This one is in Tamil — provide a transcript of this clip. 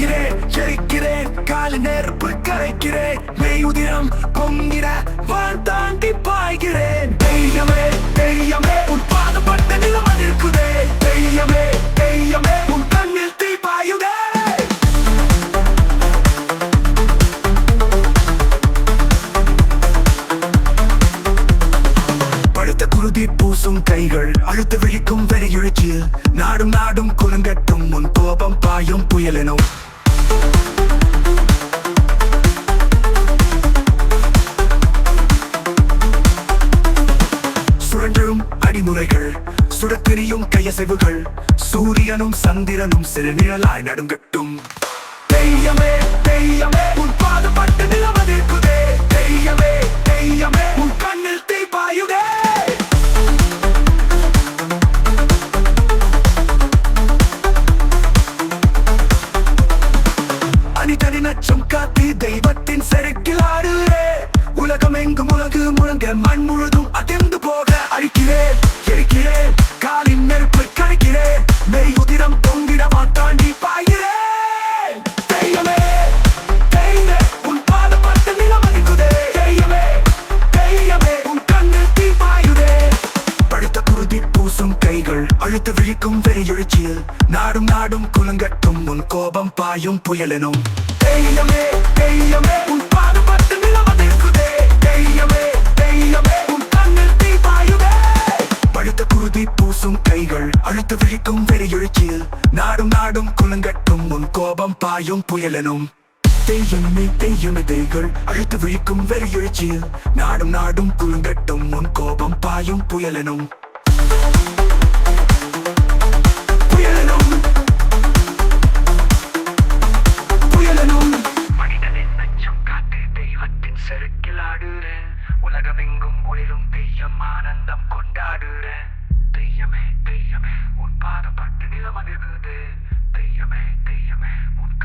கொதிக்கிறேன் ஜெயிக்கிறேன் கால நெருப்பு கரைக்கிறேன். மெய்யுதிரம் பொங்கிட வான் தாண்டி பாய்கிறேன். தெய்யமே தெய்யமே உன் பாதப்பட்ட நிலம் இருக்குதே. தெய்யமே தெய்யமே உன் கண்ணில் தீ பாயுதே. பழுத்த குருதி பூசும் கைகள் அழுத்து விழிக்கும் வெறி எழுச்சியில் நாடும் நாடும் குலுங்கட்டும் முன் கோபம் பாயும் புயலெனும் அடிமுறைகள் சுடத்தெரியும் கையசைவுகள் சூரியனும் சந்திரனும் சிறு நிழலாய் நடுங்கட்டும். தெய்யமே தெய்யமே உன் பாதப்பட்டு தெய்யமே தெய்யமே உன் கண்ணில் தீ பாயுதே. அணிதனி நச்சம் காத்தி தெய்வத்தின் செருக்கில் ஆடுகிறே. உலகம் எங்கும் உலகு முழங்க மண் முழுதும் குருதி கைகள் அழுத்த விழிக்கும் வெறியுழுச்சியில் நாடும் நாடும் குலங்கட்டும் உன் கோபம் பாயும் புயலெனும். தெய்யமே தெய்யமே உன் பாதம் பட்டு நிலவதிருக்குதே. தெய்யமே தெய்யமே உன் கண்ணில் தீ பாயுதே. பழுத்த குருதி பூசும் கைகள் அழுத்து விழிக்கும் வெறியுழுச்சியில் நாடும் நாடும் குலங்கட்டும் உன் கோபம் பாயும் புயலெனும். தெய்யமே தெய்யமே தெய்கள் அழுத்து விழிக்கும் வெறியுழுச்சியில் நாடும் நாடும் குலுங்கட்டும் உன் கோபம் பாயும் புயலெனும் புயலெனும். உலகமெங்கும் ஒளிரும் தெய்யம் ஆனந்தம் கொண்டாடுற. தெய்யமே தெய்யமே உன் பாதப்பட்டு நிலமதிர்குது தெய்யமே தெய்யமே உன்